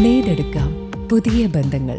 നേടെടുക്കാം പുതിയ ബന്ധങ്ങൾ.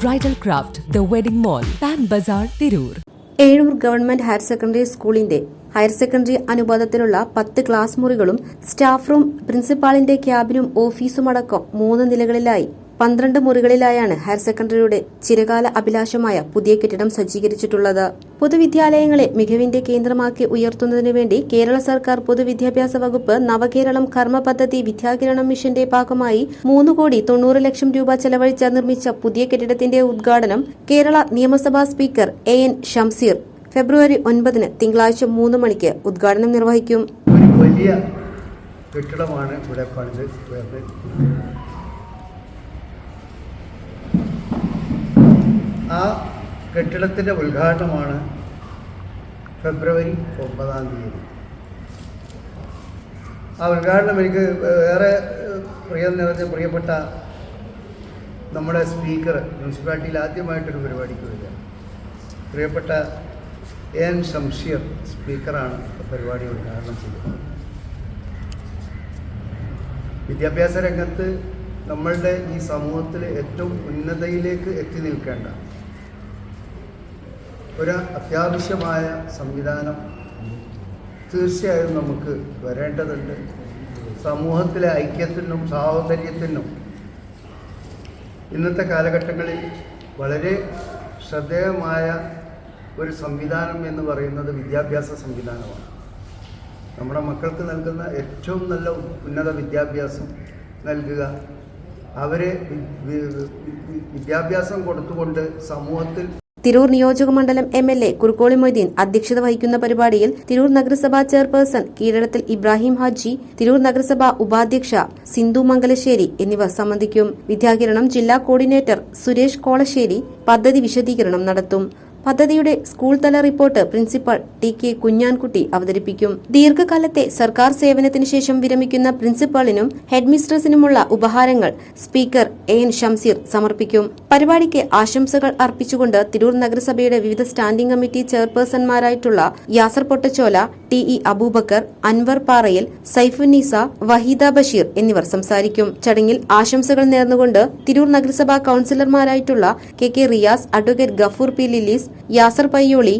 Bridal craft the wedding mall Pan Bazar Tirur Ezhur government higher secondary സ്കൂളിന്റെ higher secondary അനുപാതത്തിലുള്ള പത്ത് ക്ലാസ് മുറികളും സ്റ്റാഫ് റൂം പ്രിൻസിപ്പാളിന്റെ ക്യാബിനും ഓഫീസുമടക്കം മൂന്ന് നിലകളിലായി. പന്ത്രണ്ട് മുറികളിലായാണ് ഹയർ സെക്കൻഡറിയുടെ ചിരകാല അഭിലാഷമായ പുതിയ കെട്ടിടം സജ്ജീകരിച്ചിട്ടുള്ളത്. പൊതുവിദ്യാലയങ്ങളെ മികവിന്റെ കേന്ദ്രമാക്കി ഉയർത്തുന്നതിനു വേണ്ടി കേരള സർക്കാർ പൊതുവിദ്യാഭ്യാസ വകുപ്പ് നവകേരളം കർമ്മ പദ്ധതി വിദ്യാകിരണം മിഷന്റെ ഭാഗമായി മൂന്ന് കോടി തൊണ്ണൂറ് ലക്ഷം രൂപ ചെലവഴിച്ച് നിർമ്മിച്ച പുതിയ കെട്ടിടത്തിന്റെ ഉദ്ഘാടനം കേരള നിയമസഭാ സ്പീക്കർ എ എൻ ഷംസീർ ഫെബ്രുവരി ഒൻപതിന് തിങ്കളാഴ്ച മൂന്ന് മണിക്ക് ഉദ്ഘാടനം നിർവഹിക്കും. വലിയ കെട്ടിടമാണ് ഇവിടെ ആ കെട്ടിടത്തിന്റെ ഉദ്ഘാടനമാണ് ഫെബ്രുവരി ഒമ്പതാം തീയതി. ആ ഉദ്ഘാടനം എനിക്ക് വേറെ പ്രിയം നിറഞ്ഞ പ്രിയപ്പെട്ട നമ്മുടെ സ്പീക്കർ മുനിസിപ്പാലിറ്റിയിൽ ആദ്യമായിട്ടൊരു പരിപാടിക്ക് വരിക. പ്രിയപ്പെട്ട എൻ ശംഷീർ സ്പീക്കറാണ് പരിപാടി ഉദ്ഘാടനം ചെയ്തത് വിദ്യാഭ്യാസ രംഗത്ത് നമ്മളുടെ ഈ സമൂഹത്തിൽ ഏറ്റവും ഉന്നതയിലേക്ക് എത്തി നിൽക്കേണ്ട ഒരു അത്യാവശ്യമായ സംവിധാനം തീർച്ചയായും നമുക്ക് വരേണ്ടതുണ്ട്. സമൂഹത്തിലെ ഐക്യത്തിനും സാഹോദര്യത്തിനും ഇന്നത്തെ കാലഘട്ടങ്ങളിൽ വളരെ ശ്രദ്ധേയമായ ഒരു സംവിധാനം എന്ന് പറയുന്നത് വിദ്യാഭ്യാസ സംവിധാനമാണ്. നമ്മുടെ മക്കൾക്ക് നൽകുന്ന ഏറ്റവും നല്ല ഉന്നത വിദ്യാഭ്യാസം നൽകുക അവരെ വിദ്യാഭ്യാസം കൊടുത്തുകൊണ്ട് സമൂഹത്തിൽ തിരൂർ നിയോജക മണ്ഡലം M L A Kurukkoli Moideen അധ്യക്ഷത വഹിക്കുന്ന പരിപാടിയിൽ തിരൂർ നഗരസഭാ ചെയർപേഴ്സൺ കീഴടത്തിൽ ഇബ്രാഹിം ഹാജി തിരൂർ നഗരസഭാ ഉപാധ്യക്ഷ സിന്ധു മംഗലശ്ശേരി എന്നിവർ സംബന്ധിക്കും. വിദ്യാകിരണം ജില്ലാ കോർഡിനേറ്റർ സുരേഷ് കോളശ്ശേരി പദ്ധതി വിശദീകരണം നടത്തും. പദ്ധതിയുടെ സ്കൂൾ തല report principal T K Kunjankutty അവതരിപ്പിക്കും. ദീർഘകാലത്തെ സർക്കാർ സേവനത്തിന് ശേഷം വിരമിക്കുന്ന പ്രിൻസിപ്പാളിനും ഹെഡ്മിസ്ട്രസിനുമുള്ള ഉപഹാരങ്ങൾ സ്പീക്കർ എ എൻ ഷംസീർ സമർപ്പിക്കും. പരിപാടിക്ക് ആശംസകൾ അർപ്പിച്ചുകൊണ്ട് തിരൂർ നഗരസഭയുടെ വിവിധ സ്റ്റാൻഡിംഗ് കമ്മിറ്റി ചെയർപേഴ്സൺമാരായിട്ടുള്ള യാസർ പൊട്ടച്ചോല ടി ഇ അബൂബക്കർ അൻവർ പാറയിൽ സൈഫുന്നീസ വഹീദ ബഷീർ എന്നിവർ സംസാരിക്കും. ചടങ്ങിൽ ആശംസകൾ നേർന്നുകൊണ്ട് തിരൂർ നഗരസഭാ കൌൺസിലർമാരായിട്ടുള്ള K K Riyas advocate Gafoor P Lilees Yasar Payyoli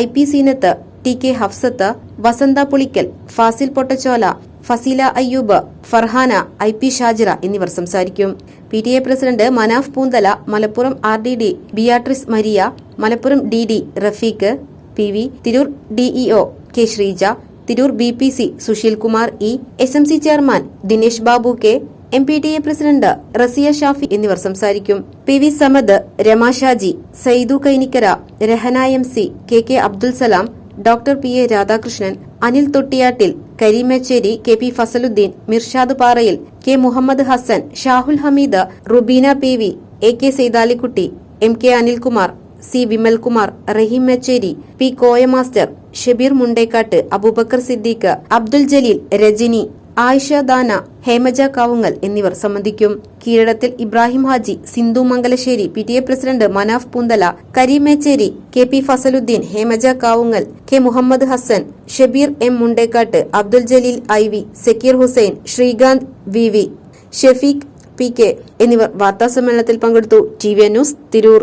I P Seenath T K Hafsath Vasantha Pulikkal Fasil Pottachola Faseela Ayyoob Farhana I P Shajira എന്നിവർ സംസാരിക്കും. P T A president Manaf Poonthala Malappuram R D D Beatrice Maria Malappuram D D Rafeeq P V Tirur DEO K Sreeja Tirur B P C Susheel Kumar E S M C chairman Dinesh Babu K M P T A president Raziya Shafi എന്നിവർ സംസാരിക്കും. P V Samad Rama Shaji Saidu Kainikkara Rahana M C K K Abdul Salam doctor P A Radhakrishnan Anil Thottiyattil Kareemacheri K P Fasaluddeen Mirshad Parayil K Muhammad Hasan Shahul Hameed Rubeena P V A K Saithalikutty M K Anilkumar C Vimalkumar Raheem Mecheri P Koya master Shabeer Mundekkat Aboobacker Siddique Abdul Jaleel Rajani Ayisha Dana Hemaja Kavungal എന്നിവർ സംബന്ധിക്കും. Keezhadathil Ibrahim Haji Sindhu Mangalassery P T A president Manaf Poonthala Kareemecheri K P Fasaluddeen Hemaja Kavungal K Muhammad Hasan Shabeer M Mundekkat Abdul Jaleel I V Zakir Hussain Srikanth V V Shefeeq P K എന്നിവർ വാർത്താസമ്മേളനത്തിൽ പങ്കെടുത്തു. T V news Tirur.